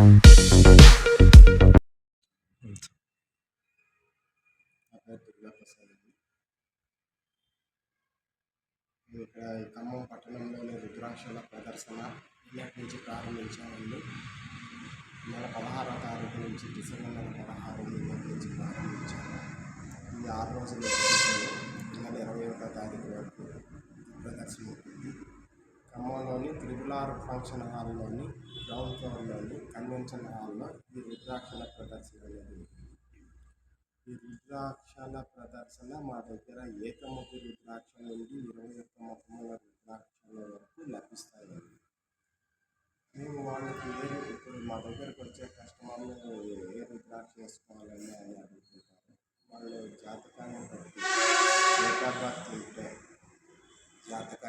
ఇక్కడ ఖమ్మం పట్టణంలోని రుద్రాక్షల ప్రదర్శన ఈనాటి నుంచి ప్రారంభించామండి నెల పదహారవ తారీఖు నుంచి డిసెంబర్ నెల పదహారు ఈనాటి నుంచి ప్రారంభించాము ఈ ఆరు రోజులు నెల ఇరవై ఒకటో తారీఖు వరకు ప్రదర్శన ఖమ్మంలోని త్రిపులార్ ఫంక్షన్ హాల్లోని గ్రౌండ్ ఫ్లోర్లోని కన్వెన్షన్ హాల్లో ఈ రుద్రాక్షల ప్రదర్శన అనేది ఈ రుద్రాక్షల ప్రదర్శన మా దగ్గర ఏకముఖి రుద్రాక్ష నుండి ఇరవై ఒక్క ముఖముల రుద్రాక్షల వరకు లభిస్తాయి. మేము వాళ్ళకి ఏ ఇప్పుడు మా దగ్గరకు వచ్చే కస్టమర్లు ఏ రుద్రాక్ష వేసుకోవాలని అని అడుగుతుంటారు వాళ్ళు జాతకాన్ని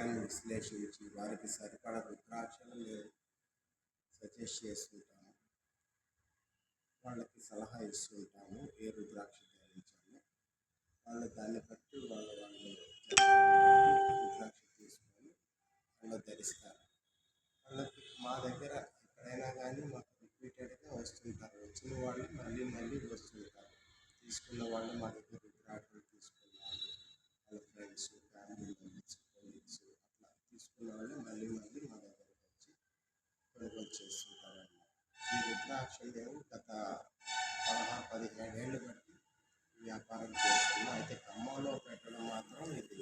జాతకాన్ని విశ్లేషించి వారికి సరిపడ రుద్రాక్షలు సజెస్ట్ చేస్తుంటాము వాళ్ళకి సలహా ఇస్తుంటాము ఏ రుద్రాక్ష ధరించాము వాళ్ళు దాన్ని బట్టి వాళ్ళు వాళ్ళు రుద్రాక్ష తీసుకొని వాళ్ళు ధరిస్తారు. వాళ్ళకి మా దగ్గర ఎక్కడైనా కానీ మాకు రిపీటెడ్గా వస్తుంటారు. వచ్చిన వాళ్ళు మళ్ళీ మళ్ళీ వస్తుంటారు తీసుకున్న వాళ్ళు మా దగ్గర రుద్రాక్షలు తీసుకున్నారు వాళ్ళ ఫ్రెండ్స్ ఫ్యామిలీ మెంబర్స్ కొలీగ్స్ అట్లా తీసుకున్న వాళ్ళు మళ్ళీ మళ్ళీ మా దగ్గరకు వచ్చి కొనుగోలు చేస్తుంటారు అన్నమాట ఈ గత పదహారు పదిహేడు ఏళ్ళు బట్టి వ్యాపారం చేస్తున్నాం. అయితే ఖమ్మంలో పెట్టడం మాత్రం ఇది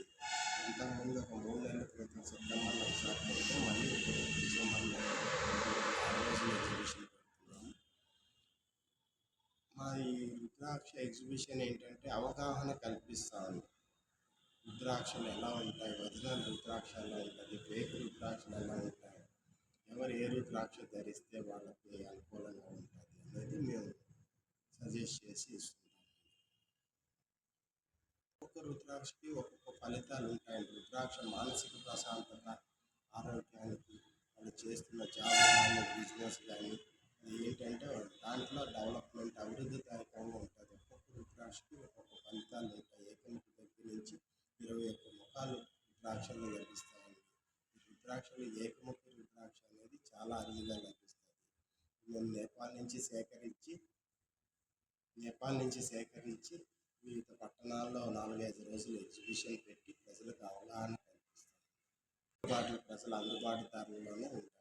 ఇంతకుముందు ఒక మూడు నెలల క్రితం సెప్టెంబర్లో ఒకసారి పెడితే మళ్ళీ ఇప్పుడు డిసెంబర్లో ఎగ్జిబిషన్ పెడుతున్నాము మా ఈ రుద్రాక్ష ఎగ్జిబిషన్ ఏంటంటే అవగాహన కల్పిస్తాను రుద్రాక్షలు ఎలా ఉంటాయి? ఒరిజినల్ ఉంటుంది ఫేక్ రుద్రాక్షలు ఎవరు ద్రాక్ష ధరిస్తే వాళ్ళకి అనుకూలంగా ఉంటుంది అనేది మేము సజెస్ట్ చేసి ఇస్తుంటాం ఒక్కొక్క రుద్రాక్షకి ఒక్కొక్క ఫలితాలు ఉంటాయి. రుద్రాక్ష మానసిక ప్రశాంతత ఆరోగ్యానికి వాళ్ళు చేస్తున్న జాబ్ కానీ బిజినెస్ కానీ అది ఏంటంటే దాంట్లో డెవలప్మెంట్ అభివృద్ధిదాయకంగా ఉంటుంది. ఒక్కొక్క రుద్రాక్షకి ఒక్కొక్క ఫలితాలు ఉంటాయి. ఏకముఖి దగ్గర నుంచి ఇరవై ఒక్క ముఖాలు రుద్రాక్షలు లభిస్తాయండి రుద్రాక్షలు ఏకముఖ చాలా అరుదుగా లభిస్తుంది మేము నేపాల్ నుంచి సేకరించి నేపాల్ నుంచి సేకరించి వివిధ పట్టణాల్లో నాలుగైదు రోజులు ఎగ్జిబిషన్ పెట్టి ప్రజలకు అవగాహన కల్పిస్తాం అందుబాటు ప్రజల అందుబాటు ధరలోనే ఉంటాయి